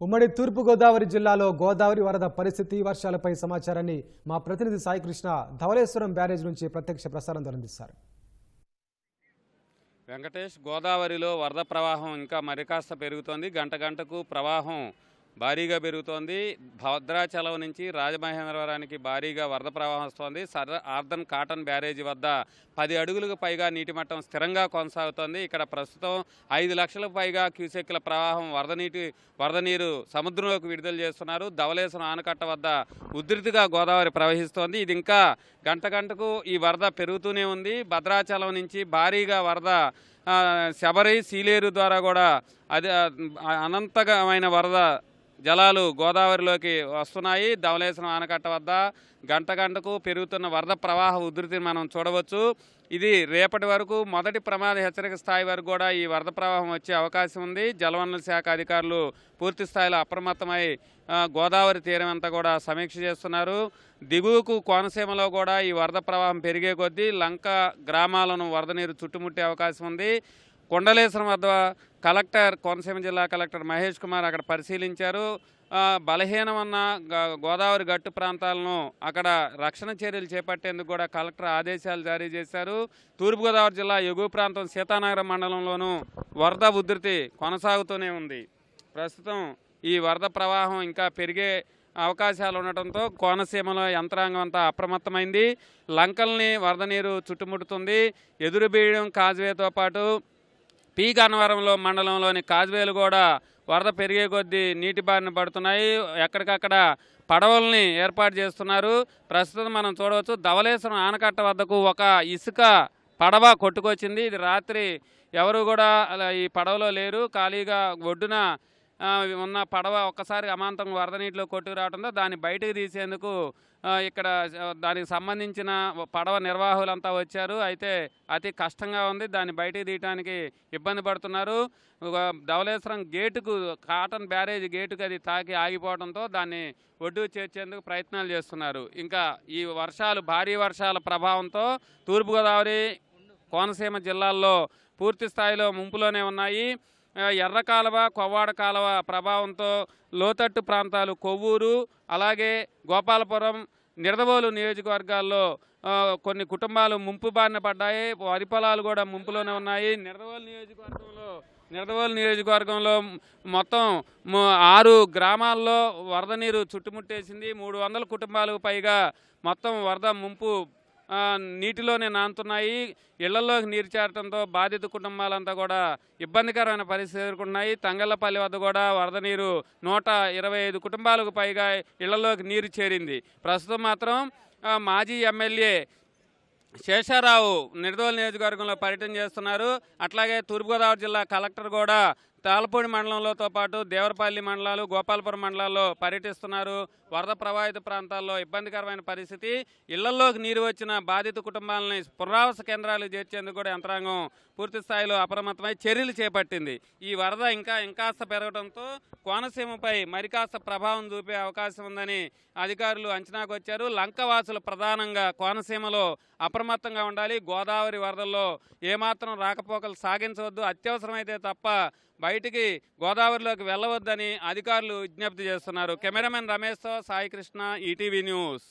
ఉమ్మడి తూర్పుగోదావరి జిల్లాలో గోదావరి వరద పరిస్థితి వర్షాలపై సమాచారాన్ని మా ప్రతినిధి సాయికృష్ణ ధవళేశ్వరం బ్యారేజ్ నుంచి ప్రత్యక్ష ప్రసారం అందిస్తారు వెంకటేష్ గోదావరిలో వరద ప్రవాహం ఇంకా మరికాస్త పెరుగుతోంది. గంట గంటకు ప్రవాహం భారీగా పెరుగుతోంది. భద్రాచలం నుంచి రాజమహేంద్రవరానికి భారీగా వరద ప్రవాహం వస్తోంది. సర్ ఆర్దన్ కాటన్ బ్యారేజీ వద్ద పది అడుగులకు పైగా నీటి మట్టం స్థిరంగా కొనసాగుతోంది. ఇక్కడ ప్రస్తుతం ఐదు లక్షలకు పైగా క్యూసెక్ల ప్రవాహం వరద నీటి వరద నీరు సముద్రంలోకి విడుదల చేస్తున్నారు. ధవలేశ్వరం ఆనకట్ట వద్ద ఉధృతిగా గోదావరి ప్రవహిస్తోంది. ఇది ఇంకా గంట గంటకు ఈ వరద పెరుగుతూనే ఉంది. భద్రాచలం నుంచి భారీగా వరద శబరి సీలేరు ద్వారా కూడా అది అనంతమైన వరద జలాలు గోదావరిలోకి వస్తున్నాయి. ధవలేశ్వరం ఆనకట్ట వద్ద గంట గంటకు పెరుగుతున్న వరద ప్రవాహ ఉధృతిని మనం చూడవచ్చు. ఇది రేపటి వరకు మొదటి ప్రమాద హెచ్చరిక స్థాయి వరకు కూడా ఈ వరద ప్రవాహం వచ్చే అవకాశం ఉంది. జలవనరుల శాఖ అధికారులు పూర్తి స్థాయిలో అప్రమత్తమై గోదావరి తీరం అంతా కూడా సమీక్ష చేస్తున్నారు. దిగువకు కోనసీమలో కూడా ఈ వరద ప్రవాహం పెరిగే కొద్దీ లంక గ్రామాలను వరద నీరు చుట్టుముట్టే అవకాశం ఉంది. కొండలేశ్వరం వద్ద కలెక్టర్ కోనసీమ జిల్లా కలెక్టర్ మహేష్ కుమార్ అక్కడ పరిశీలించారు. బలహీనమన్న గ- గోదావరి గట్టు ప్రాంతాలను అక్కడ రక్షణ చర్యలు చేపట్టేందుకు కూడా కలెక్టర్ ఆదేశాలు జారీ చేశారు. తూర్పుగోదావరి జిల్లా ఎగువ ప్రాంతం సీతానగరం మండలంలోనూ వరద ఉధృతి కొనసాగుతూనే ఉంది. ప్రస్తుతం ఈ వరద ప్రవాహం ఇంకా పెరిగే అవకాశాలు ఉండటంతో కోనసీమలో యంత్రాంగం అంతా అప్రమత్తమైంది. లంకల్ని వరద నీరు చుట్టుముడుతుంది. ఎదురుబీయడం కాజ్వేతో పాటు పీ గన్నవరంలో మండలంలోని కాజ్వేలు కూడా వరద పెరిగే కొద్దీ నీటి బారిన పడుతున్నాయి. ఎక్కడికక్కడ పడవల్ని ఏర్పాటు చేస్తున్నారు. ప్రస్తుతం మనం చూడవచ్చు ధవళేశ్వరం ఆనకట్ట వద్దకు ఒక ఇసుక పడవ కొట్టుకొచ్చింది. ఇది రాత్రి ఎవరు కూడా అలా ఈ పడవలో లేరు. ఖాళీగా ఒడ్డున ఉన్న పడవ ఒక్కసారి అమాంతం వరద నీటిలో కొట్టుకు రావడంతో దాన్ని బయటకు తీసేందుకు ఇక్కడ దానికి సంబంధించిన పడవ నిర్వాహకులంతా వచ్చారు. అయితే అతి కష్టంగా ఉంది. దాన్ని బయటకు తీయడానికి ఇబ్బంది పడుతున్నారు. ధవలేశ్వరం ధవళేశ్వరం గేటుకు కాటన్ బ్యారేజ్ గేటుకు అది తాకి ఆగిపోవడంతో దాన్ని ఒడ్డు చేర్చేందుకు ప్రయత్నాలు చేస్తున్నారు. ఇంకా ఈ వర్షాలు భారీ వర్షాల ప్రభావంతో తూర్పుగోదావరి కోనసీమ జిల్లాల్లో పూర్తి స్థాయిలో ముంపులోనే ఉన్నాయి. ఎర్ర కాలువ కొవ్వాడ కాలువ ప్రభావంతో లోతట్టు ప్రాంతాలు కొవ్వూరు అలాగే గోపాలపురం నిడదవోలు నియోజకవర్గాల్లో కొన్ని కుటుంబాలు ముంపు బారిన పడ్డాయి. వరి పొలాలు కూడా ముంపులోనే ఉన్నాయి. నిడదవోలు నియోజకవర్గంలో నిడదవోలు నియోజకవర్గంలో మొత్తం ఆరు గ్రామాల్లో వరద నీరు చుట్టుముట్టేసింది. మూడు వందల కుటుంబాలకు పైగా మొత్తం వరద ముంపు నీటిలోనే నానుతున్నాయి. ఇళ్ళలోకి నీరు చేరడంతో బాధిత కుటుంబాలంతా కూడా ఇబ్బందికరమైన పరిస్థితి ఎదుర్కొన్నాయి తంగళ్ళపల్లి వద్ద కూడా వరద నీరు నూట ఇరవై ఐదు కుటుంబాలకు పైగా ఇళ్ళలోకి నీరు చేరింది. ప్రస్తుతం మాత్రం మాజీ ఎమ్మెల్యే శేషారావు నిర్దోల్ నియోజకవర్గంలో పర్యటన చేస్తున్నారు. అట్లాగే తూర్పుగోదావరి జిల్లా కలెక్టర్ కూడా తాళపూడి మండలంలోతో పాటు దేవరపల్లి మండలాలు గోపాలపురం మండలాల్లో పర్యటిస్తున్నారు. వరద ప్రభావిత ప్రాంతాల్లో ఇబ్బందికరమైన పరిస్థితి. ఇళ్ళలోకి నీరు వచ్చిన బాధిత కుటుంబాలని పునరావాస కేంద్రాలు చేర్చేందుకు కూడా యంత్రాంగం పూర్తి స్థాయిలో అప్రమత్తమై చర్యలు చేపట్టింది. ఈ వరద ఇంకా ఇంకాస్త పెరగడంతో కోనసీమపై మరికాస్త ప్రభావం చూపే అవకాశం ఉందని అధికారులు అంచనాకు వచ్చారు. లంకవాసులు ప్రధానంగా కోనసీమలో అప్రమత్తంగా ఉండాలి. గోదావరి వరదల్లో ఏమాత్రం రాకపోకలు సాగించవద్దు. అత్యవసరమైతే తప్ప బయటికి గోదావరిలోకి వెళ్ళవద్దని అధికారులు విజ్ఞప్తి చేస్తున్నారు. కెమెరామెన్ రమేష్తో సాయికృష్ణ ఈటీవీ న్యూస్.